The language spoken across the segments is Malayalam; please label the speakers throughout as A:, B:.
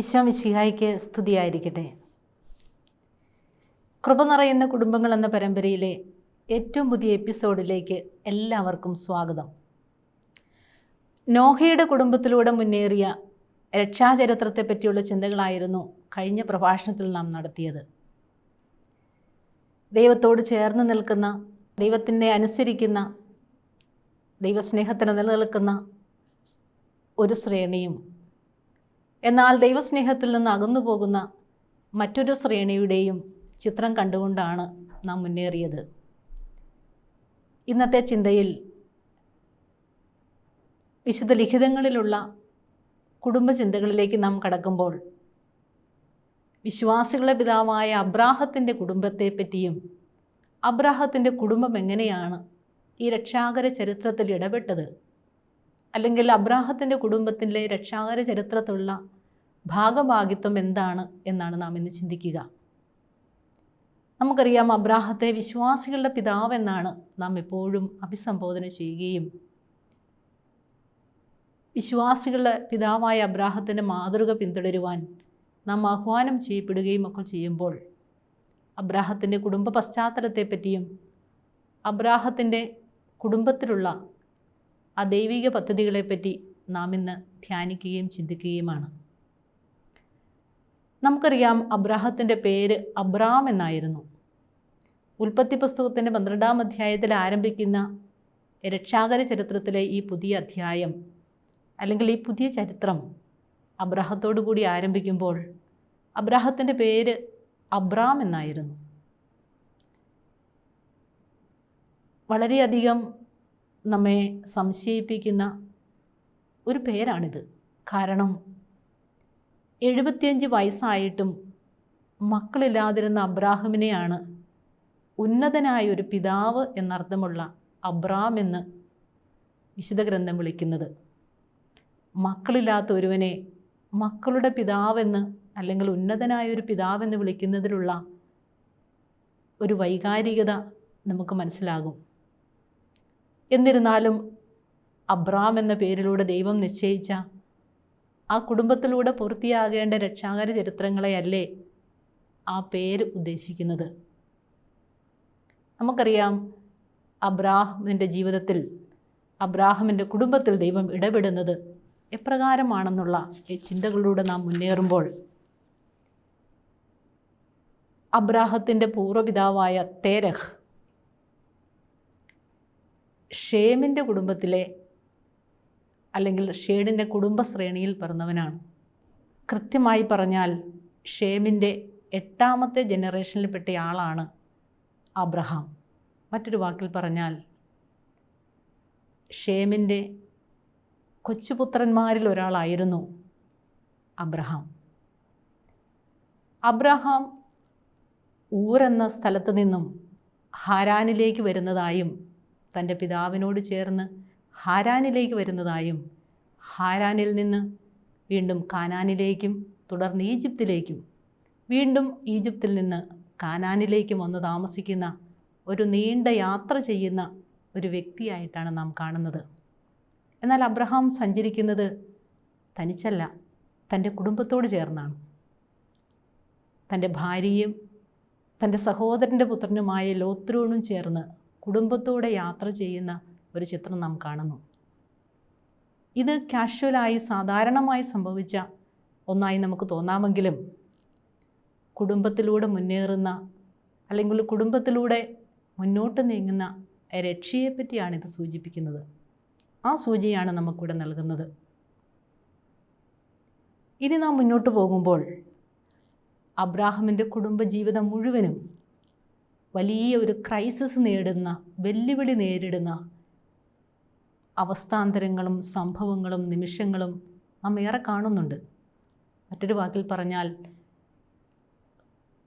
A: ഈശോ മിശിഹായ്ക്ക് സ്തുതിയായിരിക്കട്ടെ. കൃപ നിറയുന്ന കുടുംബങ്ങൾ എന്ന പരമ്പരയിലെ ഏറ്റവും പുതിയ എപ്പിസോഡിലേക്ക് എല്ലാവർക്കും സ്വാഗതം. നോഹയുടെ കുടുംബത്തിലൂടെ മുന്നേറിയ രക്ഷാചരിത്രത്തെ പറ്റിയുള്ള ചിന്തകളായിരുന്നു കഴിഞ്ഞ പ്രഭാഷണത്തിൽ നാം നടത്തിയത്. ദൈവത്തോട് ചേർന്ന് നിൽക്കുന്ന ദൈവത്തിനെ അനുസരിക്കുന്ന ദൈവസ്നേഹത്തിന് നിലനിൽക്കുന്ന ഒരു ശ്രേണിയും എന്നാൽ ദൈവസ്നേഹത്തിൽ നിന്ന് അകന്നു പോകുന്ന മറ്റൊരു ശ്രേണിയുടെയും ചിത്രം കണ്ടുകൊണ്ടാണ് നാം മുന്നേറിയത്. ഇന്നത്തെ ചിന്തയിൽ വിശുദ്ധ ലിഖിതങ്ങളിലുള്ള കുടുംബചിന്തകളിലേക്ക് നാം കടക്കുമ്പോൾ വിശ്വാസികളുടെ പിതാവായ അബ്രാഹത്തിന്റെ കുടുംബത്തെ പറ്റിയും അബ്രാഹത്തിന്റെ കുടുംബം എങ്ങനെയാണ് ഈ രക്ഷാകര ചരിത്രത്തിൽ ഇടപെട്ടത് അല്ലെങ്കിൽ അബ്രാഹത്തിന്റെ കുടുംബത്തിലെ രക്ഷാകര ചരിത്രത്തിലുള്ള ഭാഗഭാഗിത്വം എന്താണ് എന്നാണ് നാം ഇന്ന് ചിന്തിക്കുക. നമുക്കറിയാം അബ്രാഹത്തെ വിശ്വാസികളുടെ പിതാവെന്നാണ് നാം എപ്പോഴും അഭിസംബോധന ചെയ്യുകയും വിശ്വാസികളുടെ പിതാവായ അബ്രാഹത്തിന്റെ മാതൃക പിന്തുടരുവാൻ നാം ആഹ്വാനം ചെയ്യപ്പെടുകയും ഒക്കെ ചെയ്യുമ്പോൾ അബ്രാഹത്തിന്റെ കുടുംബ പശ്ചാത്തലത്തെപ്പറ്റിയും അബ്രാഹത്തിന്റെ കുടുംബത്തിലുള്ള ആ ദൈവിക പദ്ധതികളെപ്പറ്റി നാം ഇന്ന് ധ്യാനിക്കുകയും ചിന്തിക്കുകയുമാണ്. നമുക്കറിയാം അബ്രാഹത്തിന്റെ പേര് അബ്രാം എന്നായിരുന്നു. ഉൽപ്പത്തി പുസ്തകത്തിന്റെ പന്ത്രണ്ടാം അധ്യായത്തിൽ ആരംഭിക്കുന്ന രക്ഷാകര ചരിത്രത്തിലെ ഈ പുതിയ അധ്യായം അല്ലെങ്കിൽ ഈ പുതിയ ചരിത്രം അബ്രാഹത്തോടു കൂടി ആരംഭിക്കുമ്പോൾ അബ്രാഹത്തിന്റെ പേര് അബ്രാം എന്നായിരുന്നു. വളരെയധികം നമ്മെ സംശയിപ്പിക്കുന്ന ഒരു പേരാണിത്. കാരണം എഴുപത്തിയഞ്ച് വയസ്സായിട്ടും മക്കളില്ലാതിരുന്ന അബ്രാഹിമിനെയാണ് ഉന്നതനായ ഒരു പിതാവ് എന്നർത്ഥമുള്ള അബ്രാം എന്ന് വിശുദ്ധ ഗ്രന്ഥം വിളിക്കുന്നത്. മക്കളില്ലാത്ത ഒരുവനെ മക്കളുടെ പിതാവെന്ന് അല്ലെങ്കിൽ ഉന്നതനായ ഒരു പിതാവെന്ന് വിളിക്കുന്നതിലുള്ള ഒരു വൈകാരികത നമുക്ക് മനസ്സിലാകും. എന്നിരുന്നാലും അബ്രാം എന്ന പേരിലൂടെ ദൈവം നിശ്ചയിച്ച ആ കുടുംബത്തിലൂടെ പൂർത്തിയാകേണ്ട രക്ഷാകര ചരിത്രങ്ങളെയല്ലേ ആ പേര് ഉദ്ദേശിക്കുന്നത്? നമുക്കറിയാം അബ്രാഹമിന്റെ ജീവിതത്തിൽ അബ്രാഹമിന്റെ കുടുംബത്തിൽ ദൈവം ഇടപെടുന്നത് എപ്രകാരമാണെന്നുള്ള ഈ ചിന്തകളിലൂടെ നാം മുന്നേറുമ്പോൾ അബ്രാഹത്തിന്റെ പൂർവപിതാവായ തേരഹ് ഷേമിന്റെ കുടുംബത്തിലെ അല്ലെങ്കിൽ ഷേഡിന്റെ കുടുംബശ്രേണിയിൽ പിറന്നവനാണ്. കൃത്യമായി പറഞ്ഞാൽ ഷേമിന്റെ എട്ടാമത്തെ ജനറേഷനിൽപ്പെട്ട ആളാണ് അബ്രഹാം. മറ്റൊരു വാക്കിൽ പറഞ്ഞാൽ ഷേമിന്റെ കൊച്ചുപുത്രന്മാരിൽ ഒരാളായിരുന്നു അബ്രഹാം. അബ്രഹാം ഊരെന്ന സ്ഥലത്ത് നിന്നും ഹാരാനിലേക്ക് വരുന്നതായും തന്റെ പിതാവിനോട് ചേർന്ന് ഹാരാനിലേക്ക് വരുന്നതായും ഹാരാനിൽ നിന്ന് വീണ്ടും കാനാനിലേക്കും തുടർന്ന് ഈജിപ്തിലേക്കും വീണ്ടും ഈജിപ്തിൽ നിന്ന് കാനാനിലേക്കും വന്ന് താമസിക്കുന്ന ഒരു നീണ്ട യാത്ര ചെയ്യുന്ന ഒരു വ്യക്തിയായിട്ടാണ് നാം കാണുന്നത്. എന്നാൽ അബ്രഹാം സഞ്ചരിക്കുന്നത് തനിച്ചല്ല തന്റെ കുടുംബത്തോട് ചേർന്നാണ്. തന്റെ ഭാര്യയും തന്റെ സഹോദരന്റെ പുത്രനുമായ ലോത്രൂണും ചേർന്ന് കുടുംബത്തോടെ യാത്ര ചെയ്യുന്ന ഒരു ചിത്രം നാം കാണുന്നു. ഇത് കാഷ്വലായി സാധാരണമായി സംഭവിച്ച ഒന്നായി നമുക്ക് തോന്നാമെങ്കിലും കുടുംബത്തിലൂടെ മുന്നേറുന്ന അല്ലെങ്കിൽ കുടുംബത്തിലൂടെ മുന്നോട്ട് നീങ്ങുന്ന രക്ഷയെപ്പറ്റിയാണ് ഇത് സൂചിപ്പിക്കുന്നത്. ആ സൂചിയാണ് നമുക്കിവിടെ നൽകുന്നത്. ഇനി നാം മുന്നോട്ട് പോകുമ്പോൾ അബ്രാഹമിന്റെ കുടുംബജീവിതം മുഴുവനും വലിയ ഒരു ക്രൈസിസ് നേടുന്ന വെല്ലുവിളി നേരിടുന്ന അവസ്ഥാന്തരങ്ങളും സംഭവങ്ങളും നിമിഷങ്ങളും നാം ഏറെ കാണുന്നുണ്ട്. മറ്റൊരു വാക്കിൽ പറഞ്ഞാൽ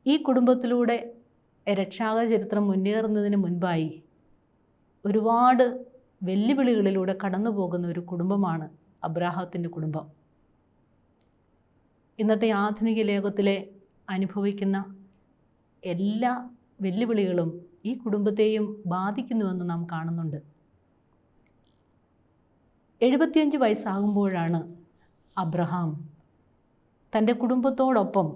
A: ഈ കുടുംബത്തിലൂടെ രക്ഷാക ചരിത്രം മുന്നേറുന്നതിന് മുൻപായി ഒരുപാട് വെല്ലുവിളികളിലൂടെ കടന്നു പോകുന്ന ഒരു കുടുംബമാണ് അബ്രാഹത്തിന്റെ കുടുംബം. ഇന്നത്തെ ആധുനിക ലോകത്തിലെ അനുഭവിക്കുന്ന എല്ലാ വെല്ലുവിളികളും ഈ കുടുംബത്തെയും ബാധിക്കുന്നുവെന്ന് നാം കാണുന്നുണ്ട്. എഴുപത്തിയഞ്ച് വയസ്സാകുമ്പോഴാണ് അബ്രഹാം തന്റെ കുടുംബത്തോടൊപ്പം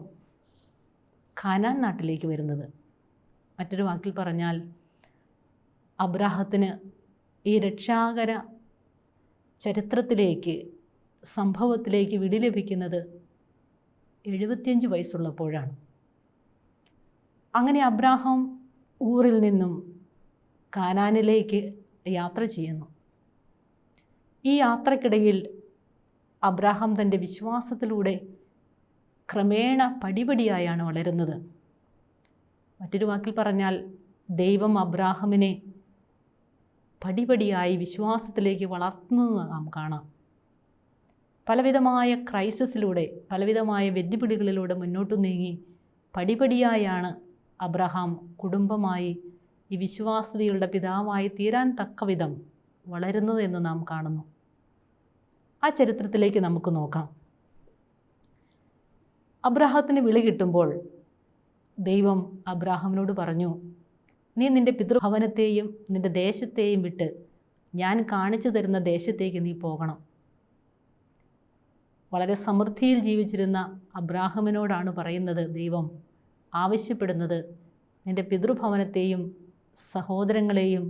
A: ഖാനാൻ നാട്ടിലേക്ക് വരുന്നത്. മറ്റൊരു വാക്കിൽ പറഞ്ഞാൽ അബ്രാഹത്തിന് ഈ രക്ഷാകര ചരിത്രത്തിലേക്ക് സംഭവത്തിലേക്ക് വിടി ലഭിക്കുന്നത് എഴുപത്തിയഞ്ച് വയസ്സുള്ളപ്പോഴാണ്. അങ്ങനെ അബ്രാഹാം ഊറിൽ നിന്നും കാനാനിലേക്ക് യാത്ര ചെയ്യുന്നു. ഈ യാത്രക്കിടയിൽ അബ്രാഹാം തന്റെ വിശ്വാസത്തിലൂടെ ക്രമേണ പടിപടിയായാണ് വളരുന്നത്. മറ്റൊരു വാക്കിൽ പറഞ്ഞാൽ ദൈവം അബ്രാഹമിനെ പടിപടിയായി വിശ്വാസത്തിലേക്ക് വളർത്തുന്നത് നാം കാണാം. പലവിധമായ ക്രൈസിസിലൂടെ പലവിധമായ വെല്ലുവിളികളിലൂടെ മുന്നോട്ട് നീങ്ങി പടിപടിയായാണ് അബ്രഹാം കുടുംബമായി ഈ വിശ്വാസതയുടെ പിതാവായി തീരാൻ തക്കവിധം വളരുന്നത് എന്ന് നാം കാണുന്നു. ആ ചരിത്രത്തിലേക്ക് നമുക്ക് നോക്കാം. അബ്രഹാത്തിന് വിളി കിട്ടുമ്പോൾ ദൈവം അബ്രാഹാമിനോട് പറഞ്ഞു നീ നിന്റെ പിതൃഭവനത്തെയും നിന്റെ ദേശത്തെയും വിട്ട് ഞാൻ കാണിച്ചു തരുന്ന ദേശത്തേക്ക് നീ പോകണം. വളരെ സമൃദ്ധിയിൽ ജീവിച്ചിരുന്ന അബ്രാഹമിനോടാണ് പറയുന്നത് ദൈവം ആവശ്യപ്പെടുന്നത്. നിന്റെ പിതൃഭവനത്തെയും സഹോദരങ്ങളെയും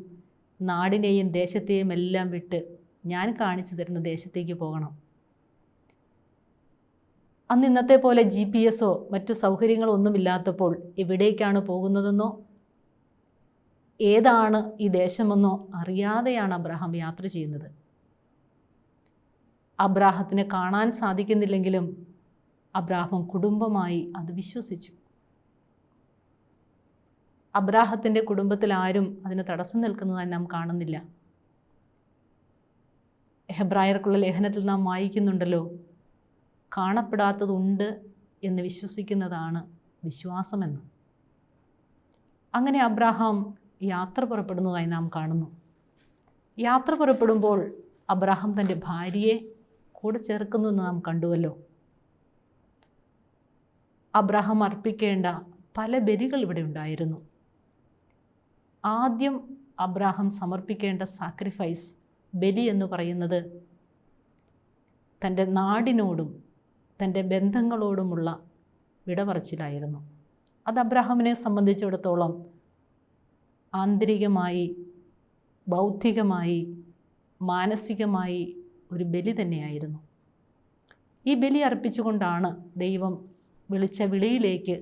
A: നാടിനെയും ദേശത്തെയും എല്ലാം വിട്ട് ഞാൻ കാണിച്ചു തരുന്ന ദേശത്തേക്ക് പോകണം. അന്ന് ഇന്നത്തെ പോലെ ജി പി എസോ മറ്റു സൗകര്യങ്ങളോ ഒന്നുമില്ലാത്തപ്പോൾ എവിടേക്കാണ് പോകുന്നതെന്നോ? ഏതാണ് ഈ ദേശമെന്നോ അറിയാതെയാണ് അബ്രഹാം യാത്ര ചെയ്യുന്നത്. അബ്രാഹത്തിന് കാണാൻ സാധിക്കുന്നില്ലെങ്കിലും അബ്രാഹം കുടുംബമായി അത് വിശ്വസിച്ചു. അബ്രാഹത്തിന്റെ കുടുംബത്തിൽ ആരും അതിന് തടസ്സം നിൽക്കുന്നതായി നാം കാണുന്നില്ല. ഹെബ്രായർക്കുള്ള ലേഖനത്തിൽ നാം വായിക്കുന്നുണ്ടല്ലോ കാണപ്പെടാത്തതുണ്ട് എന്ന് വിശ്വസിക്കുന്നതാണ് വിശ്വാസമെന്ന്. അങ്ങനെ അബ്രാഹാം യാത്ര പുറപ്പെടുന്നതായി നാം കാണുന്നു. യാത്ര പുറപ്പെടുമ്പോൾ അബ്രാഹാം തന്റെ ഭാര്യയെ കൂടെ ചേർക്കുന്നു എന്ന് നാം കണ്ടുവല്ലോ. അബ്രാഹാം അർപ്പിക്കേണ്ട പല ബലികൾ ഇവിടെ ഉണ്ടായിരുന്നു. ആദ്യം അബ്രാഹം സമർപ്പിക്കേണ്ട സാക്രിഫൈസ് ബലി എന്ന് പറയുന്നത് തന്റെ നാടിനോടും തന്റെ ബന്ധങ്ങളോടുമുള്ള വിടപറച്ചിലായിരുന്നു. അത് അബ്രാഹാമിനെ സംബന്ധിച്ചിടത്തോളം ആന്തരികമായി ബൗദ്ധികമായി മാനസികമായി ഒരു ബലി തന്നെയായിരുന്നു. ഈ ബലി അർപ്പിച്ചുകൊണ്ടാണ് ദൈവം വിളിച്ച വിളിയിലേക്ക്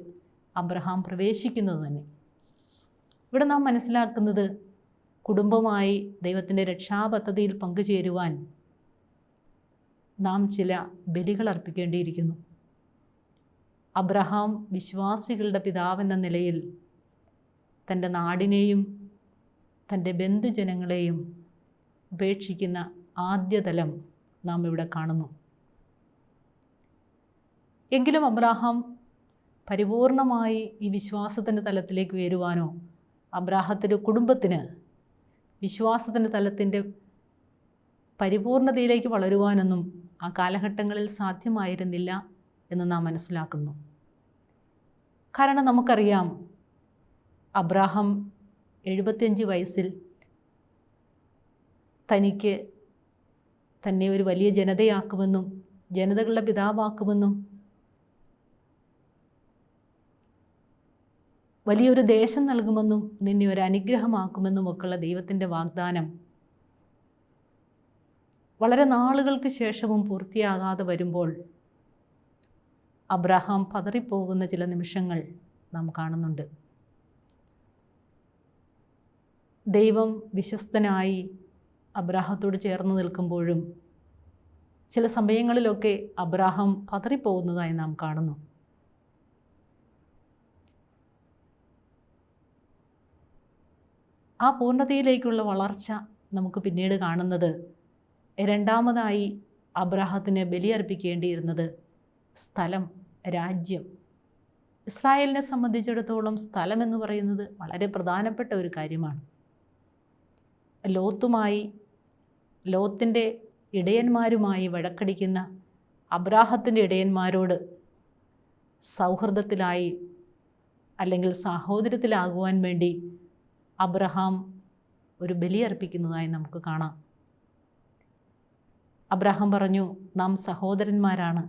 A: അബ്രഹാം പ്രവേശിക്കുന്നത് തന്നെ. ഇവിടെ നാം മനസ്സിലാക്കുന്നത് കുടുംബമായി ദൈവത്തിന്റെ രക്ഷാപദ്ധതിയിൽ പങ്കുചേരുവാൻ നാം ചില ബലികൾ അർപ്പിക്കേണ്ടിയിരിക്കുന്നു. അബ്രഹാം വിശ്വാസികളുടെ പിതാവെന്ന നിലയിൽ തന്റെ നാടിനെയും തന്റെ ബന്ധുജനങ്ങളെയും ഉപേക്ഷിക്കുന്ന ആദ്യതലം നാം ഇവിടെ കാണുന്നു. എങ്കിലും അബ്രാഹാം പരിപൂർണമായി ഈ വിശ്വാസത്തിന്റെ തലത്തിലേക്ക് ഉയരുവാനോ അബ്രാഹത്തിന്റെ കുടുംബത്തിന് വിശ്വാസത്തിന്റെ തലത്തിന്റെ പരിപൂർണതയിലേക്ക് വളരുവാനൊന്നും ആ കാലഘട്ടങ്ങളിൽ സാധ്യമായിരുന്നില്ല എന്ന് നാം മനസ്സിലാക്കുന്നു. കാരണം നമുക്കറിയാം അബ്രാഹം എഴുപത്തിയഞ്ച് വയസ്സിൽ തനിക്ക് തന്നെ ഒരു വലിയ ജനതയാക്കുമെന്നും ജനതകളുടെ പിതാവാക്കുമെന്നും വലിയൊരു ദേശം നൽകുമെന്നും നിന്നെ ഒരു അനുഗ്രഹമാക്കുമെന്നും ഒക്കെയുള്ള ദൈവത്തിന്റെ വാഗ്ദാനം. വളരെ നാളുകൾക്ക് ശേഷവും പൂർത്തിയാകാതെ വരുമ്പോൾ അബ്രഹാം പതറിപ്പോകുന്ന ചില നിമിഷങ്ങൾ നാം കാണുന്നുണ്ട്. ദൈവം വിശ്വസ്തനായി അബ്രാഹത്തോട് ചേർന്ന് നിൽക്കുമ്പോഴും ചില സമയങ്ങളിലൊക്കെ അബ്രാഹം പതറിപ്പോകുന്നതായി നാം കാണുന്നു. ആ പൂർണതയിലേക്കുള്ള വളർച്ച നമുക്ക് പിന്നീട് കാണുന്നത് രണ്ടാമതായി അബ്രാഹത്തിന് ബലിയർപ്പിക്കേണ്ടിയിരുന്നത് സ്ഥലം രാജ്യം. ഇസ്രായേലിനെ സംബന്ധിച്ചിടത്തോളം സ്ഥലം എന്ന് പറയുന്നത് വളരെ പ്രധാനപ്പെട്ട ഒരു കാര്യമാണ്. ലോത്തുമായി ലോത്തിന്റെ ഇടയന്മാരുമായി വഴക്കടിക്കുന്ന അബ്രാഹത്തിന്റെ ഇടയന്മാരോട് സൗഹൃദത്തിലായി അല്ലെങ്കിൽ സാഹോദര്യത്തിലാകുവാൻ വേണ്ടി അബ്രഹാം ഒരു ബലിയർപ്പിക്കുന്നതായി നമുക്ക് കാണാം. അബ്രഹാം പറഞ്ഞു നാം സഹോദരന്മാരാണ്.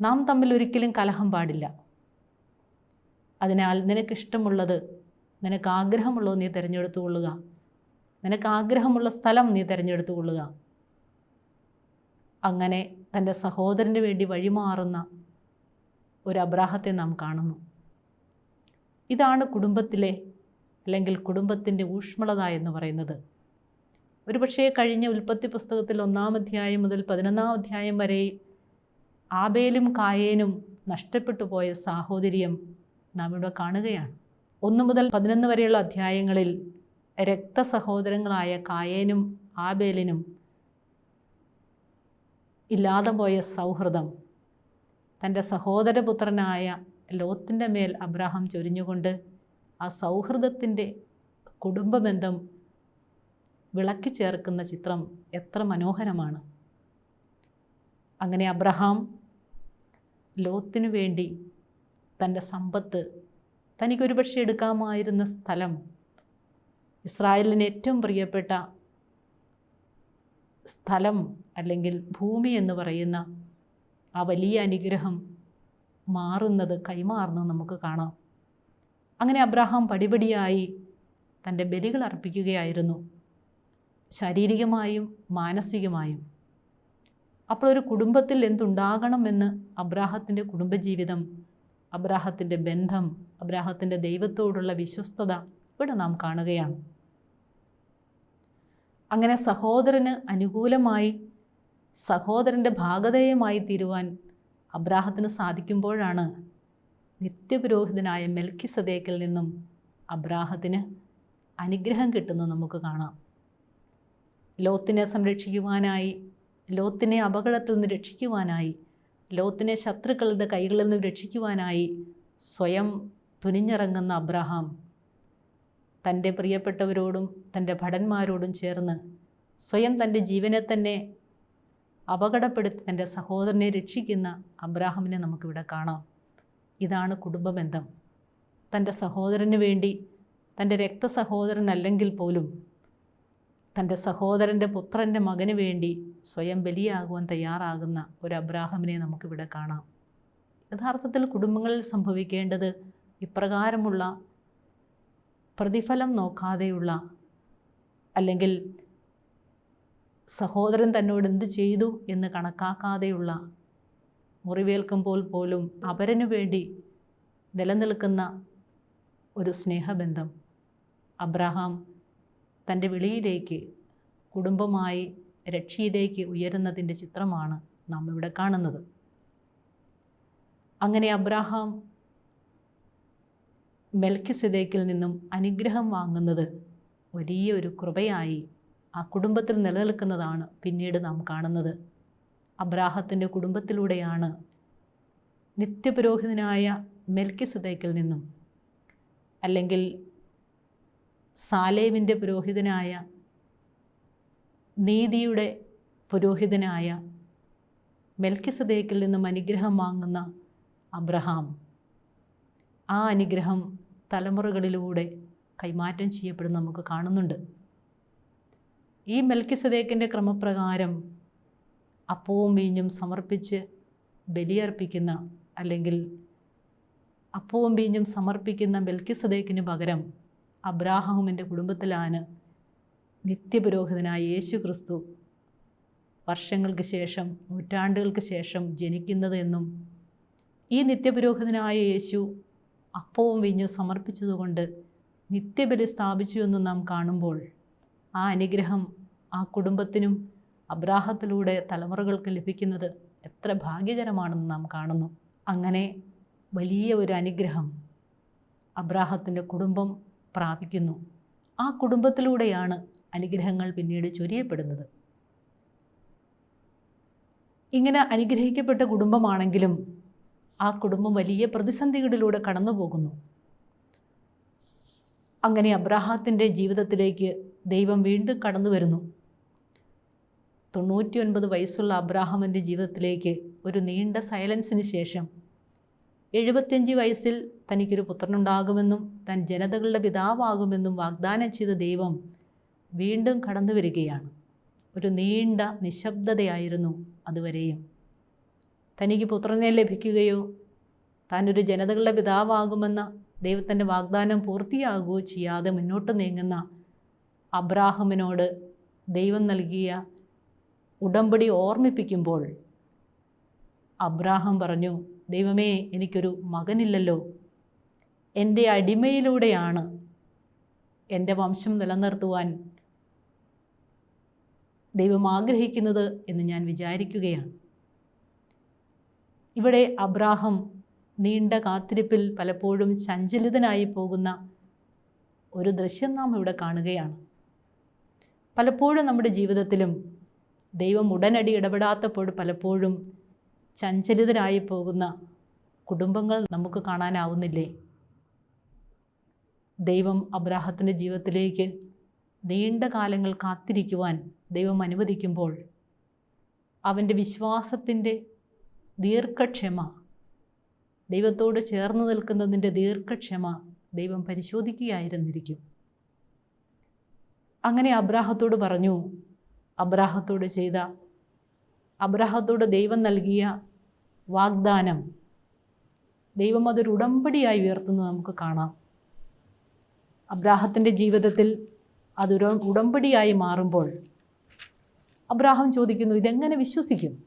A: നാം തമ്മിൽ ഒരിക്കലും കലഹം പാടില്ല. അതിനാൽ നിനക്കിഷ്ടമുള്ളത് നിനക്ക് ആഗ്രഹമുള്ളത് നീ തിരഞ്ഞെടുത്തു കൊള്ളുക നിനക്ക് ആഗ്രഹമുള്ള സ്ഥലം നീ തിരഞ്ഞെടുത്തു കൊള്ളുക അങ്ങനെ തന്റെ സഹോദരന് വേണ്ടി വഴിമാറുന്ന ഒരു അബ്രാഹത്തെ നാം കാണുന്നു. ഇതാണ് കുടുംബത്തിലെ അല്ലെങ്കിൽ കുടുംബത്തിന്റെ ഊഷ്മളത എന്ന് പറയുന്നത്. ഒരുപക്ഷേ കഴിഞ്ഞ ഉൽപ്പത്തി പുസ്തകത്തിൽ ഒന്നാം അധ്യായം മുതൽ പതിനൊന്നാം അധ്യായം വരെ ആബേലും കായേനും നഷ്ടപ്പെട്ടു പോയ സാഹോദര്യം നാം ഇവിടെ കാണുകയാണ്. ഒന്ന് മുതൽ പതിനൊന്ന് വരെയുള്ള അധ്യായങ്ങളിൽ രക്തസഹോദരങ്ങളായ കായേനും ആബേലിനും ഇല്ലാതെ പോയ സൗഹൃദം. തന്റെ സഹോദരപുത്രനായ ലോത്തിന്റെ മേൽ അബ്രാഹാം ചൊരിഞ്ഞുകൊണ്ട് ആ സൗഹൃദത്തിന്റെ കുടുംബബന്ധം വിളക്കി ചേർക്കുന്ന ചിത്രം എത്ര മനോഹരമാണ്. അങ്ങനെ അബ്രഹാം ലോത്തിനു വേണ്ടി തന്റെ സമ്പത്ത് തനിക്കൊരു പക്ഷേ എടുക്കാമായിരുന്ന സ്ഥലം ഇസ്രായേലിന് ഏറ്റവും പ്രിയപ്പെട്ട സ്ഥലം അല്ലെങ്കിൽ ഭൂമി എന്ന് പറയുന്ന ആ വലിയ അനുഗ്രഹം മാറുന്നത് കൈമാറുന്നത് നമുക്ക് കാണാം. അങ്ങനെ അബ്രഹാം പടിപടിയായി തന്റെ ബലികൾ അർപ്പിക്കുകയായിരുന്നു. ശാരീരികമായും മാനസികമായും. അപ്പോൾ ഒരു കുടുംബത്തിൽ എന്തുണ്ടാകണമെന്ന് അബ്രാഹത്തിന്റെ കുടുംബജീവിതം അബ്രാഹത്തിന്റെ ബന്ധം അബ്രാഹത്തിന്റെ ദൈവത്തോടുള്ള വിശ്വസ്തത ഇവിടെ നാം കാണുകയാണ്. അങ്ങനെ സഹോദരന് അനുകൂലമായി സഹോദരന്റെ ഭാഗധേയമായി തീരുവാൻ അബ്രാഹത്തിന് സാധിക്കുമ്പോഴാണ് നിത്യപുരോഹിതനായ മെൽക്കി സദേക്കിൽ നിന്നും അബ്രാഹത്തിന് അനുഗ്രഹം കിട്ടുന്നത് നമുക്ക് കാണാം. ലോത്തിനെ സംരക്ഷിക്കുവാനായി ലോത്തിനെ അപകടത്തിൽ നിന്ന് രക്ഷിക്കുവാനായി ലോത്തിനെ ശത്രുക്കളുടെ കൈകളിൽ നിന്ന് രക്ഷിക്കുവാനായി സ്വയം തുനിഞ്ഞിറങ്ങുന്ന അബ്രഹാം തന്റെ പ്രിയപ്പെട്ടവരോടും തന്റെ ഭടന്മാരോടും ചേർന്ന് സ്വയം തന്റെ ജീവനെ തന്നെ അപകടപ്പെടുത്തി തന്റെ സഹോദരനെ രക്ഷിക്കുന്ന അബ്രാഹമിനെ നമുക്കിവിടെ കാണാം. ഇതാണ് കുടുംബബന്ധം. തന്റെ സഹോദരന് വേണ്ടി തന്റെ രക്തസഹോദരനല്ലെങ്കിൽ പോലും തന്റെ സഹോദരന്റെ പുത്രന്റെ മകന് വേണ്ടി സ്വയം ബലിയാകുവാൻ തയ്യാറാകുന്ന ഒരു അബ്രാഹമിനെ നമുക്കിവിടെ കാണാം. യഥാർത്ഥത്തിൽ കുടുംബങ്ങളിൽ സംഭവിക്കേണ്ടത് ഇപ്രകാരമുള്ള പ്രതിഫലം നോക്കാതെയുള്ള അല്ലെങ്കിൽ സഹോദരൻ തന്നോട് എന്ത് ചെയ്തു എന്ന് കണക്കാക്കാതെയുള്ള മുറിവേൽക്കുമ്പോൾ പോലും അവരനു വേണ്ടി നിലനിൽക്കുന്ന ഒരു സ്നേഹബന്ധം അബ്രഹാം തന്റെ വിളിയിലേക്ക് കുടുംബമായി രക്ഷയിലേക്ക് ഉയരുന്നതിന്റെ ചിത്രമാണ് നാം ഇവിടെ കാണുന്നത്. അങ്ങനെ അബ്രാഹാം മെൽക്കിസിദേക്കിൽ നിന്നും അനുഗ്രഹം വാങ്ങുന്നത് വലിയൊരു കൃപയായി ആ കുടുംബത്തിൽ നിലനിൽക്കുന്നതാണ് പിന്നീട് നാം കാണുന്നത്. അബ്രാഹത്തിന്റെ കുടുംബത്തിലൂടെയാണ് നിത്യപുരോഹിതനായ മെൽക്കിസദേക്കിൽ നിന്നും അല്ലെങ്കിൽ സാലേമിന്റെ പുരോഹിതനായ നീതിയുടെ പുരോഹിതനായ മെൽക്കിസദേക്കിൽ നിന്നും അനുഗ്രഹം വാങ്ങുന്ന അബ്രഹാം ആ അനുഗ്രഹം തലമുറകളിലൂടെ കൈമാറ്റം ചെയ്യപ്പെടുന്ന നമുക്ക് കാണുന്നുണ്ട്. ഈ മെൽക്കിസദേക്കിന്റെ ക്രമപ്രകാരം അപ്പവും വീഞ്ഞും സമർപ്പിച്ച് ബലിയർപ്പിക്കുന്ന അല്ലെങ്കിൽ അപ്പവും വീഞ്ഞും സമർപ്പിക്കുന്ന ബൽക്കിസദേക്കിന് പകരം അബ്രാഹമിന്റെ കുടുംബത്തിലാണ് നിത്യപുരോഹിതനായ യേശു ക്രിസ്തു വർഷങ്ങൾക്ക് ശേഷം നൂറ്റാണ്ടുകൾക്ക് ശേഷം ജനിക്കുന്നത് എന്നും ഈ നിത്യപുരോഹിതനായ യേശു അപ്പവും വീഞ്ഞും സമർപ്പിച്ചതുകൊണ്ട് നിത്യബലി സ്ഥാപിച്ചു എന്നും നാം കാണുമ്പോൾ ആ അനുഗ്രഹം ആ കുടുംബത്തിനും അബ്രാഹത്തിലൂടെ തലമുറകൾക്ക് ലഭിക്കുന്നത് എത്ര ഭാഗ്യകരമാണെന്ന് നാം കാണുന്നു. അങ്ങനെ വലിയ ഒരു അനുഗ്രഹം അബ്രാഹത്തിന്റെ കുടുംബം പ്രാപിക്കുന്നു. ആ കുടുംബത്തിലൂടെയാണ് അനുഗ്രഹങ്ങൾ പിന്നീട് ചൊരിയപ്പെടുന്നത്. ഇങ്ങനെ അനുഗ്രഹിക്കപ്പെട്ട കുടുംബമാണെങ്കിലും ആ കുടുംബം വലിയ പ്രതിസന്ധികളിലൂടെ കടന്നു പോകുന്നു അങ്ങനെ അബ്രാഹത്തിന്റെ ജീവിതത്തിലേക്ക് ദൈവം വീണ്ടും കടന്നു വരുന്നു തൊണ്ണൂറ്റി ഒൻപത് വയസ്സുള്ള അബ്രാഹമിന്റെ ജീവിതത്തിലേക്ക് ഒരു നീണ്ട സൈലൻസിന് ശേഷം എഴുപത്തിയഞ്ച് വയസ്സിൽ തനിക്കൊരു പുത്രനുണ്ടാകുമെന്നും താൻ ജനതകളുടെ പിതാവാകുമെന്നും വാഗ്ദാനം ചെയ്ത ദൈവം വീണ്ടും കടന്നു വരികയാണ്. ഒരു നീണ്ട നിശബ്ദതയായിരുന്നു അതുവരെയും. തനിക്ക് പുത്രനെ ലഭിക്കുകയോ താനൊരു ജനതകളുടെ പിതാവാകുമെന്ന ദൈവത്തിന്റെ വാഗ്ദാനം പൂർത്തിയാകുകയോ ചെയ്യാതെ മുന്നോട്ട് നീങ്ങുന്ന അബ്രാഹമിനോട് ദൈവം നൽകിയ ഉടമ്പടി ഓർമ്മിപ്പിക്കുമ്പോൾ അബ്രാഹം പറഞ്ഞു ദൈവമേ എനിക്കൊരു മകനില്ലല്ലോ. എന്റെ അടിമയിലൂടെയാണ് എന്റെ വംശം നിലനിർത്തുവാൻ ദൈവം ആഗ്രഹിക്കുന്നത് എന്ന് ഞാൻ വിചാരിക്കുകയാണ്. ഇവിടെ അബ്രാഹം നീണ്ട കാത്തിരിപ്പിൽ പലപ്പോഴും ചഞ്ചലിതനായി പോകുന്ന ഒരു ദൃശ്യം നാം ഇവിടെ കാണുകയാണ്. പലപ്പോഴും നമ്മുടെ ജീവിതത്തിലും ദൈവം ഉടനടി ഇടപെടാത്തപ്പോൾ പലപ്പോഴും ചഞ്ചലിതരായി പോകുന്ന കുടുംബങ്ങൾ നമുക്ക് കാണാനാവുന്നില്ലേ? ദൈവം അബ്രാഹത്തിന്റെ ജീവിതത്തിലേക്ക് നീണ്ട കാലങ്ങൾ കാത്തിരിക്കുവാൻ ദൈവം അനുവദിക്കുമ്പോൾ അവന്റെ വിശ്വാസത്തിന്റെ ദീർഘക്ഷമ ദൈവത്തോട് ചേർന്ന് നിൽക്കുന്നതിന്റെ ദീർഘക്ഷമ ദൈവം പരിശോധിക്കുകയായിരുന്നിരിക്കും. അങ്ങനെ അബ്രാഹത്തോട് പറഞ്ഞു അബ്രാഹത്തോട് ചെയ്ത അബ്രാഹത്തോട് ദൈവം നൽകിയ വാഗ്ദാനം ദൈവം അതൊരു ഉടമ്പടിയായി ഉയർത്തുന്നത് നമുക്ക് കാണാം. അബ്രാഹത്തിന്റെ ജീവിതത്തിൽ അതൊരു ഉടമ്പടിയായി മാറുമ്പോൾ അബ്രാഹം ചോദിക്കുന്നു ഇതെങ്ങനെ വിശ്വസിക്കും?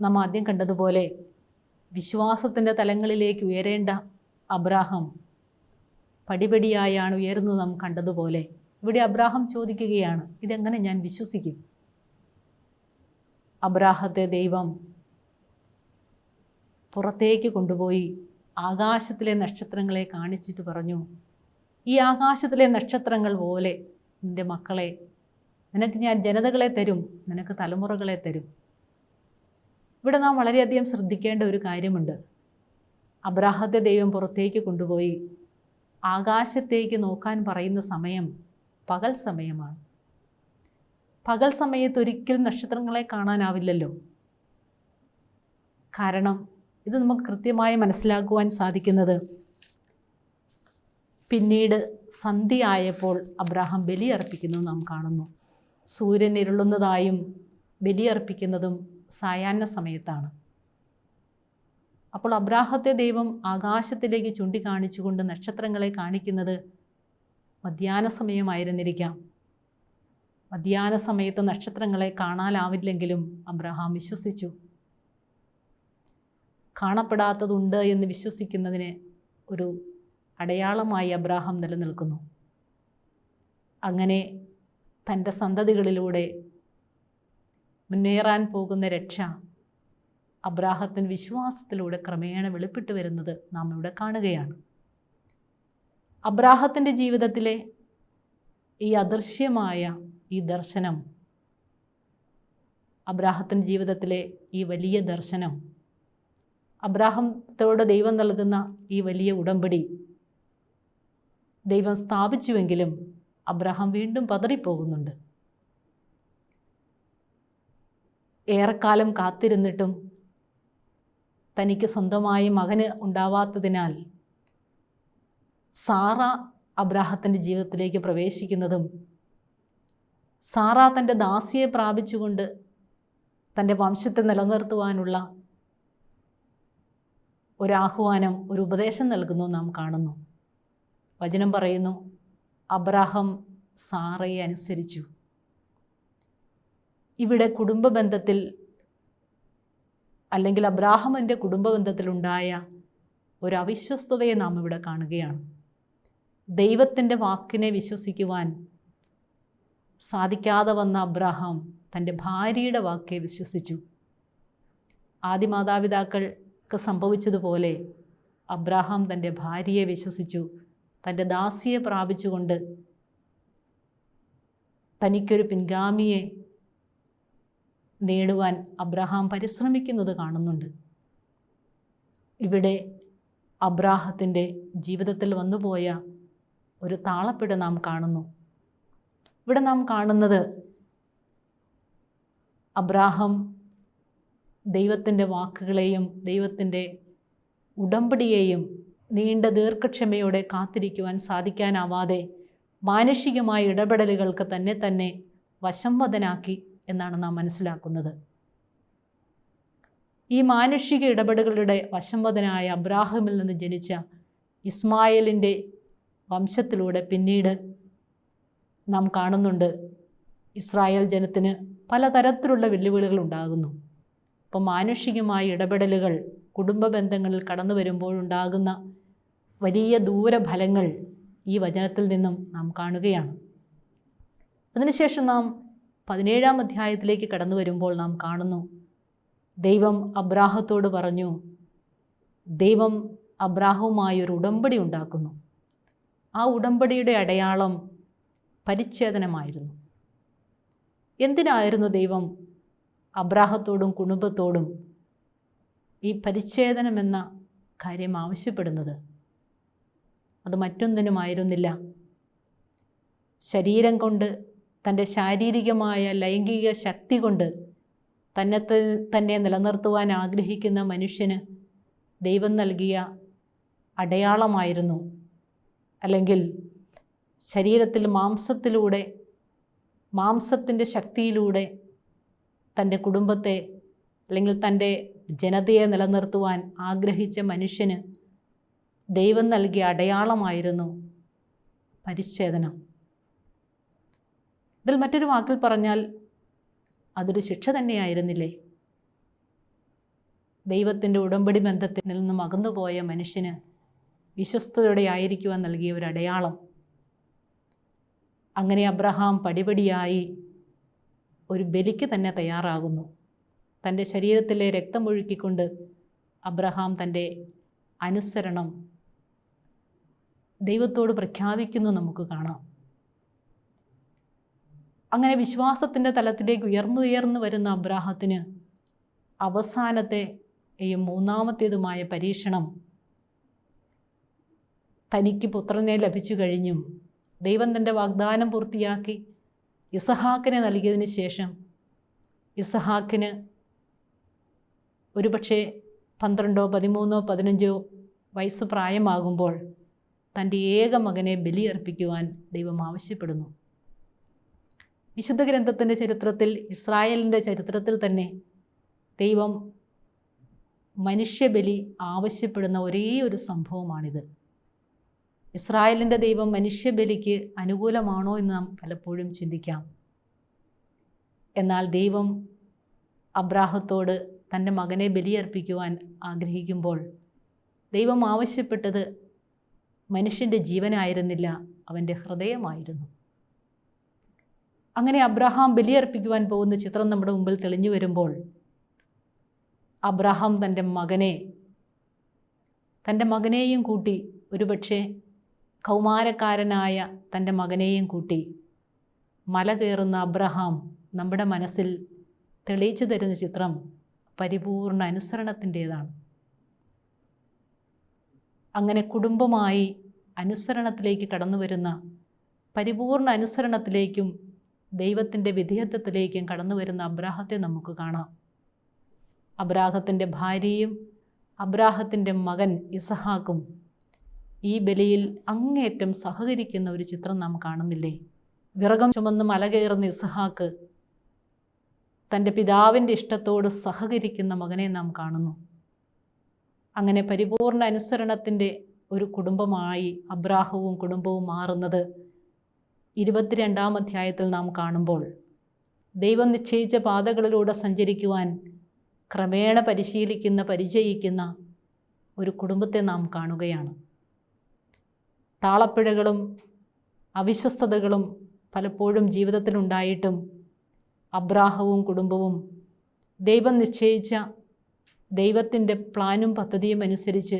A: നാം ആദ്യം കണ്ടതുപോലെ വിശ്വാസത്തിന്റെ തലങ്ങളിലേക്ക് ഉയരേണ്ട അബ്രാഹം പടിപടിയായാണ് ഉയരുന്നത് നാം കണ്ടതുപോലെ ഇവിടെ അബ്രാഹം ചോദിക്കുകയാണ് ഇതെങ്ങനെ ഞാൻ വിശ്വസിക്കും? അബ്രാഹത്തെ ദൈവം പുറത്തേക്ക് കൊണ്ടുപോയി ആകാശത്തിലെ നക്ഷത്രങ്ങളെ കാണിച്ചിട്ട് പറഞ്ഞു ഈ ആകാശത്തിലെ നക്ഷത്രങ്ങൾ പോലെ നിന്റെ മക്കളെ നിനക്ക് ഞാൻ ജനതകളെ തരും നിനക്ക് തലമുറകളെ തരും. ഇവിടെ നാം വളരെയധികം ശ്രദ്ധിക്കേണ്ട ഒരു കാര്യമുണ്ട്. അബ്രാഹത്തെ ദൈവം പുറത്തേക്ക് കൊണ്ടുപോയി ആകാശത്തേക്ക് നോക്കാൻ പറയുന്ന സമയം പകൽ സമയമാണ്. പകൽ സമയത്ത് ഒരിക്കലും നക്ഷത്രങ്ങളെ കാണാനാവില്ലല്ലോ. കാരണം ഇത് നമുക്ക് കൃത്യമായി മനസ്സിലാക്കുവാൻ സാധിക്കുന്നത് പിന്നീട് സന്ധ്യയായപ്പോൾ അബ്രാഹാം ബലിയർപ്പിക്കുന്നത് നാം കാണുന്നു. സൂര്യൻ ഇരുളുന്നതായും ബലിയർപ്പിക്കുന്നതും സായാഹ്ന സമയത്താണ്. അപ്പോൾ അബ്രാഹത്തെ ദൈവം ആകാശത്തിലേക്ക് ചൂണ്ടിക്കാണിച്ചുകൊണ്ട് നക്ഷത്രങ്ങളെ കാണിക്കുന്നത് മധ്യാഹ്ന സമയമായിരുന്നിരിക്കാം. മധ്യാന സമയത്ത് നക്ഷത്രങ്ങളെ കാണാനാവില്ലെങ്കിലും അബ്രഹാം വിശ്വസിച്ചു. കാണപ്പെടാത്തതുണ്ട് എന്ന് വിശ്വസിക്കുന്നതിന് ഒരു അടയാളമായി അബ്രാഹാം നിലനിൽക്കുന്നു. അങ്ങനെ തന്റെ സന്തതികളിലൂടെ മുന്നേറാൻ പോകുന്ന രക്ഷ അബ്രാഹത്തിൻ വിശ്വാസത്തിലൂടെ ക്രമേണ വെളിപ്പെട്ടു വരുന്നത് നാം ഇവിടെ കാണുകയാണ്. അബ്രാഹത്തിന്റെ ജീവിതത്തിലെ ഈ അദൃശ്യമായ ഈ ദർശനം അബ്രാഹത്തിന്റെ ജീവിതത്തിലെ ഈ വലിയ ദർശനം അബ്രാഹത്തോട് ദൈവം നൽകുന്ന ഈ വലിയ ഉടമ്പടി ദൈവം സ്ഥാപിച്ചുവെങ്കിലും അബ്രഹാം വീണ്ടും പതറിപ്പോകുന്നുണ്ട്. ഏറെക്കാലം കാത്തിരുന്നിട്ടും തനിക്ക് സ്വന്തമായി മകന് ഉണ്ടാവാത്തതിനാൽ സാറ അബ്രാഹത്തിന്റെ ജീവിതത്തിലേക്ക് പ്രവേശിക്കുന്നതും സാറ തന്റെ ദാസിയെ പ്രാപിച്ചുകൊണ്ട് തന്റെ വംശത്തെ നിലനിർത്തുവാനുള്ള ഒരാഹ്വാനം ഒരു ഉപദേശം നൽകുന്നു നാം കാണുന്നു. വചനം പറയുന്നു അബ്രാഹം സാറയെ അനുസരിച്ചു. ഇവിടെ കുടുംബ ബന്ധത്തിൽ അല്ലെങ്കിൽ അബ്രാഹമന്റെ കുടുംബ ബന്ധത്തിലുണ്ടായ ഒരു അവിശ്വസ്തതയെ നാം ഇവിടെ കാണുകയാണ്. ദൈവത്തിന്റെ വാക്കിനെ വിശ്വസിക്കുവാൻ സാധിക്കാതെ വന്ന അബ്രഹാം തന്റെ ഭാര്യയുടെ വാക്കെ വിശ്വസിച്ചു. ആദ്യ മാതാപിതാക്കൾക്ക് സംഭവിച്ചതുപോലെ അബ്രഹാം തന്റെ ഭാര്യയെ വിശ്വസിച്ചു. തന്റെ ദാസിയെ പ്രാപിച്ചുകൊണ്ട് തനിക്കൊരു പിൻഗാമിയെ നേടുവാൻ അബ്രഹാം പരിശ്രമിക്കുന്നത് കാണുന്നുണ്ട്. ഇവിടെ അബ്രാഹത്തിന്റെ ജീവിതത്തിൽ വന്നുപോയ ഒരു താളപ്പിട നാം കാണുന്നു. ഇവിടെ നാം കാണുന്നത് അബ്രാഹം ദൈവത്തിന്റെ വാക്കുകളെയും ദൈവത്തിന്റെ ഉടമ്പടിയെയും നീണ്ട ദീർഘക്ഷമയോടെ കാത്തിരിക്കുവാൻ സാധിക്കാനാവാതെ മാനുഷികമായ ഇടപെടലുകൾക്ക് തന്നെ തന്നെ വശംവദനാക്കി എന്നാണ് നാം മനസ്സിലാക്കുന്നത്. ഈ മാനുഷിക ഇടപെടലുകളുടെ വശംവദനായ അബ്രാഹിമിൽ നിന്ന് ജനിച്ച ഇസ്മായിലിന്റെ വംശത്തിലൂടെ പിന്നീട് നാം കാണുന്നുണ്ട്. ഇസ്രായേൽ ജനത്തിന് പലതരത്തിലുള്ള വെല്ലുവിളികൾ ഉണ്ടാകുന്നു. അപ്പോൾ മാനുഷികമായ ഇടപെടലുകൾ കുടുംബ ബന്ധങ്ങളിൽ കടന്നു വരുമ്പോഴുണ്ടാകുന്ന വലിയ ദൂരഫലങ്ങൾ ഈ വചനത്തിൽ നിന്നും നാം കാണുകയാണ്. അതിനുശേഷം നാം പതിനേഴാം അധ്യായത്തിലേക്ക് കടന്നു വരുമ്പോൾ നാം കാണുന്നു ദൈവം അബ്രാഹത്തോട് പറഞ്ഞു ദൈവം അബ്രാഹവുമായി ഒരു ഉടമ്പടി ഉണ്ടാക്കുന്നു. ആ ഉടമ്പടിയുടെ അടയാളം പരിച്ഛേദനമായിരുന്നു. എന്തിനായിരുന്നു ദൈവം അബ്രാഹത്തോടും കുടുംബത്തോടും ഈ പരിച്ഛേദനമെന്ന കാര്യം ആവശ്യപ്പെടുന്നത്? അത് മറ്റൊന്നിനുമായിരുന്നില്ല. ശരീരം കൊണ്ട് തന്റെ ശാരീരികമായ ലൈംഗിക ശക്തി കൊണ്ട് തന്നെ തന്നെ നിലനിർത്തുവാൻ ആഗ്രഹിക്കുന്ന മനുഷ്യന് ദൈവം നൽകിയ അടയാളമായിരുന്നു അല്ലെങ്കിൽ ശരീരത്തിൽ മാംസത്തിലൂടെ മാംസത്തിന്റെ ശക്തിയിലൂടെ തന്റെ കുടുംബത്തെ അല്ലെങ്കിൽ തന്റെ ജനതയെ നിലനിർത്തുവാൻ ആഗ്രഹിച്ച മനുഷ്യന് ദൈവം നൽകിയ അടയാളമായിരുന്നു പരിച്ഛേദനം. ഇതിൽ മറ്റൊരു വാക്കിൽ പറഞ്ഞാൽ അതൊരു ശിക്ഷ തന്നെയായിരുന്നില്ലേ? ദൈവത്തിന്റെ ഉടമ്പടി ബന്ധത്തിൽ നിന്നും അകന്നുപോയ മനുഷ്യന് വിശ്വസ്തയോടെ ആയിരിക്കുവാൻ നൽകിയ ഒരു അടയാളം. അങ്ങനെ അബ്രഹാം പടിപടിയായി ഒരു ബലിക്ക് തന്നെ തയ്യാറാകുന്നു. തന്റെ ശരീരത്തിലെ രക്തമൊഴുക്കിക്കൊണ്ട് അബ്രഹാം തന്റെ അനുസരണം ദൈവത്തോട് പ്രഖ്യാപിക്കുന്നു നമുക്ക് കാണാം. അങ്ങനെ വിശ്വാസത്തിന്റെ തലത്തിലേക്ക് ഉയർന്നുയർന്നു വരുന്ന അബ്രാഹത്തിന് അവസാനത്തെ ഈ മൂന്നാമത്തേതുമായ പരീക്ഷണം തനിക്ക് പുത്രനെ ലഭിച്ചു കഴിഞ്ഞും ദൈവം തന്റെ വാഗ്ദാനം പൂർത്തിയാക്കി ഇസഹാക്കിനെ നൽകിയതിന് ശേഷം ഇസഹാക്കിന് ഒരുപക്ഷെ പന്ത്രണ്ടോ പതിമൂന്നോ പതിനഞ്ചോ വയസ്സ് പ്രായമാകുമ്പോൾ തന്റെ ഏക മകനെ ബലിയർപ്പിക്കുവാൻ ദൈവം ആവശ്യപ്പെടുന്നു. വിശുദ്ധ ഗ്രന്ഥത്തിന്റെ ചരിത്രത്തിൽ ഇസ്രായേലിന്റെ ചരിത്രത്തിൽ തന്നെ ദൈവം മനുഷ്യബലി ആവശ്യപ്പെടുന്ന ഒരേ ഒരു സംഭവമാണിത്. ഇസ്രായേലിന്റെ ദൈവം മനുഷ്യബലിക്ക് അനുകൂലമാണോ എന്ന് നാം പലപ്പോഴും ചിന്തിക്കാം. എന്നാൽ ദൈവം അബ്രാഹത്തോട് തന്റെ മകനെ ബലിയർപ്പിക്കുവാൻ ആഗ്രഹിക്കുമ്പോൾ ദൈവം ആവശ്യപ്പെട്ടത് മനുഷ്യന്റെ ജീവനായിരുന്നില്ല അവന്റെ ഹൃദയമായിരുന്നു. അങ്ങനെ അബ്രഹാം ബലിയർപ്പിക്കുവാൻ പോകുന്ന ചിത്രം നമ്മുടെ മുമ്പിൽ തെളിഞ്ഞു വരുമ്പോൾ അബ്രഹാം തന്റെ മകനെ തന്റെ മകനെയും കൂട്ടി ഒരുപക്ഷെ കൗമാരക്കാരനായ തന്റെ മകനെയും കൂട്ടി മല കയറുന്ന അബ്രഹാം നമ്മുടെ മനസ്സിൽ തെളിയിച്ചു തരുന്ന ചിത്രം പരിപൂർണ അനുസരണത്തിന്റേതാണ്. അങ്ങനെ കുടുംബമായി അനുസരണത്തിലേക്ക് കടന്നു വരുന്ന പരിപൂർണ അനുസരണത്തിലേക്കും ദൈവത്തിന്റെ വിധേയത്വത്തിലേക്കും കടന്നു വരുന്ന അബ്രാഹത്തെ നമുക്ക് കാണാം. അബ്രാഹത്തിന്റെ ഭാര്യയും അബ്രാഹത്തിന്റെ മകൻ ഇസഹാക്കും ഈ ബലിയിൽ അങ്ങേറ്റം സഹകരിക്കുന്ന ഒരു ചിത്രം നാം കാണുന്നില്ലേ? വിറകം ചുമന്ന് മല കയറുന്ന ഇസഹാക്ക് തന്റെ പിതാവിന്റെ ഇഷ്ടത്തോട് സഹകരിക്കുന്ന മകനെ നാം കാണുന്നു. അങ്ങനെ പരിപൂർണ അനുസരണത്തിന്റെ ഒരു കുടുംബമായി അബ്രാഹവും കുടുംബവും മാറുന്നത് ഇരുപത്തിരണ്ടാം അധ്യായത്തിൽ നാം കാണുമ്പോൾ ദൈവം നിശ്ചയിച്ച പാതകളിലൂടെ സഞ്ചരിക്കുവാൻ ക്രമേണ പരിശീലിക്കുന്ന പരിചയിക്കുന്ന ഒരു കുടുംബത്തെ നാം കാണുകയാണ്. താളപ്പിഴകളും അവിശ്വസ്തതകളും പലപ്പോഴും ജീവിതത്തിലുണ്ടായിട്ടും അബ്രാഹവും കുടുംബവും ദൈവം നിശ്ചയിച്ച ദൈവത്തിന്റെ പ്ലാനും പദ്ധതിയും അനുസരിച്ച്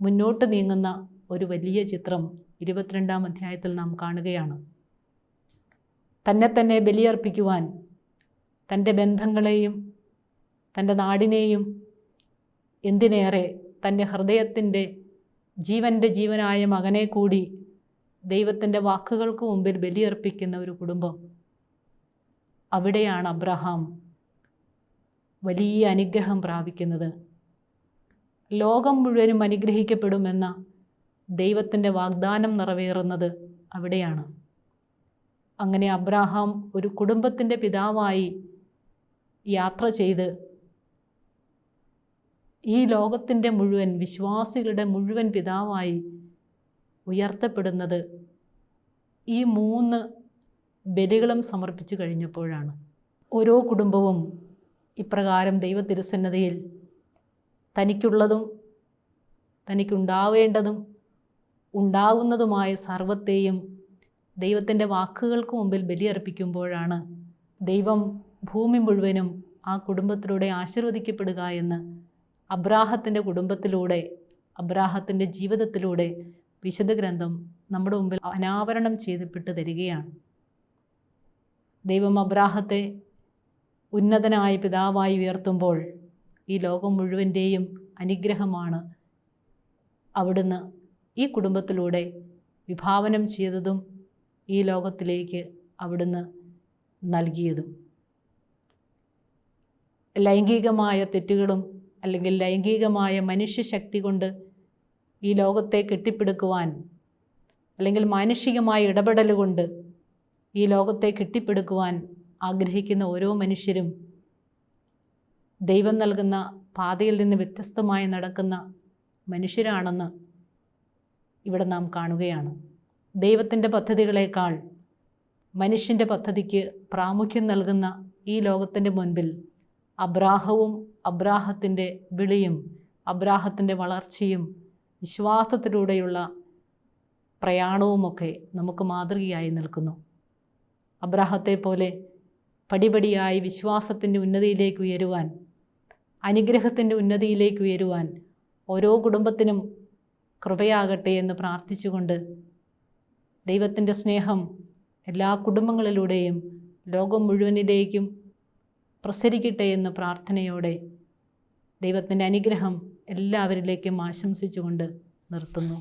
A: മുന്നോട്ട് നീങ്ങുന്ന ഒരു വലിയ ചിത്രം ഇരുപത്തിരണ്ടാം അധ്യായത്തിൽ നാം കാണുകയാണ്. തന്നെ തന്നെ ബലിയർപ്പിക്കുവാൻ തന്റെ ബന്ധങ്ങളെയും തന്റെ നാടിനെയും എന്തിനേറെ തന്റെ ഹൃദയത്തിന്റെ ജീവന്റെ ജീവനായ മകനെ കൂടി ദൈവത്തിന്റെ വാക്കുകൾക്ക് മുമ്പിൽ ബലിയർപ്പിക്കുന്ന ഒരു കുടുംബം. അവിടെയാണ് അബ്രഹാം വലിയ അനുഗ്രഹം പ്രാപിക്കുന്നത്. ലോകം മുഴുവനും അനുഗ്രഹിക്കപ്പെടുമെന്ന ദൈവത്തിന്റെ വാഗ്ദാനം നിറവേറുന്നത് അവിടെയാണ്. അങ്ങനെ അബ്രാഹാം ഒരു കുടുംബത്തിന്റെ പിതാവായി യാത്ര ചെയ്ത് ഈ ലോകത്തിന്റെ മുഴുവൻ വിശ്വാസികളുടെ മുഴുവൻ പിതാവായി ഉയർത്തപ്പെടുന്നത് ഈ മൂന്ന് ബലികളും സമർപ്പിച്ചു കഴിഞ്ഞപ്പോഴാണ്. ഓരോ കുടുംബവും ഇപ്രകാരം ദൈവ തിരുസന്നതയിൽ തനിക്കുള്ളതും തനിക്കുണ്ടാവേണ്ടതും ഉണ്ടാകുന്നതുമായ സർവത്തെയും ദൈവത്തിന്റെ വാക്കുകൾക്ക് മുമ്പിൽ ബലിയർപ്പിക്കുമ്പോഴാണ് ദൈവം ഭൂമി മുഴുവനും ആ കുടുംബത്തിലൂടെ ആശീർവദിക്കപ്പെടുക എന്ന് അബ്രാഹത്തിന്റെ കുടുംബത്തിലൂടെ അബ്രാഹത്തിന്റെ ജീവിതത്തിലൂടെ വിശുദ്ധ ഗ്രന്ഥം നമ്മുടെ മുമ്പിൽ അനാവരണം ചെയ്തപ്പെട്ട് തരികയാണ്. ദൈവം അബ്രാഹത്തെ ഉന്നതനായ പിതാവായി ഉയർത്തുമ്പോൾ ഈ ലോകം മുഴുവന്റെയും അനുഗ്രഹമാണ് അവിടുന്ന് ഈ കുടുംബത്തിലൂടെ വിഭാവനം ചെയ്തതും ഈ ലോകത്തിലേക്ക് അവിടുന്ന് നൽകിയതും. ലൈംഗികമായ തെറ്റുകളും അല്ലെങ്കിൽ ലൈംഗികമായ മനുഷ്യശക്തി കൊണ്ട് ഈ ലോകത്തെ കെട്ടിപ്പിടുക്കുവാൻ അല്ലെങ്കിൽ മാനുഷികമായ ഇടപെടൽ കൊണ്ട് ഈ ലോകത്തെ കെട്ടിപ്പിടുക്കുവാൻ ആഗ്രഹിക്കുന്ന ഓരോ മനുഷ്യരും ദൈവം നൽകുന്ന പാതയിൽ നിന്ന് വ്യത്യസ്തമായി നടക്കുന്ന മനുഷ്യരാണെന്ന് ഇവിടെ നാം കാണുകയാണ്. ദൈവത്തിന്റെ പദ്ധതികളേക്കാൾ മനുഷ്യന്റെ പദ്ധതിക്ക് പ്രാമുഖ്യം നൽകുന്ന ഈ ലോകത്തിന്റെ മുൻപിൽ അബ്രാഹവും അബ്രാഹത്തിന്റെ വിളിയും അബ്രാഹത്തിന്റെ വളർച്ചയും വിശ്വാസത്തിലൂടെയുള്ള പ്രയാണവുമൊക്കെ നമുക്ക് മാതൃകയായി നിൽക്കുന്നു. അബ്രാഹത്തെ പോലെ പടിപടിയായി വിശ്വാസത്തിന്റെ ഉന്നതിയിലേക്ക് ഉയരുവാൻ അനുഗ്രഹത്തിന്റെ ഉന്നതിയിലേക്ക് ഉയരുവാൻ ഓരോ കുടുംബത്തിനും കൃപയാകട്ടെ എന്ന് പ്രാർത്ഥിച്ചുകൊണ്ട് ദൈവത്തിന്റെ സ്നേഹം എല്ലാ കുടുംബങ്ങളിലൂടെയും ലോകം മുഴുവനിലേക്കും പ്രസരിക്കട്ടെ എന്ന പ്രാർത്ഥനയോടെ ദൈവത്തിന്റെ അനുഗ്രഹം എല്ലാവരിലേക്കും ആശംസിച്ചുകൊണ്ട് നിർത്തുന്നു.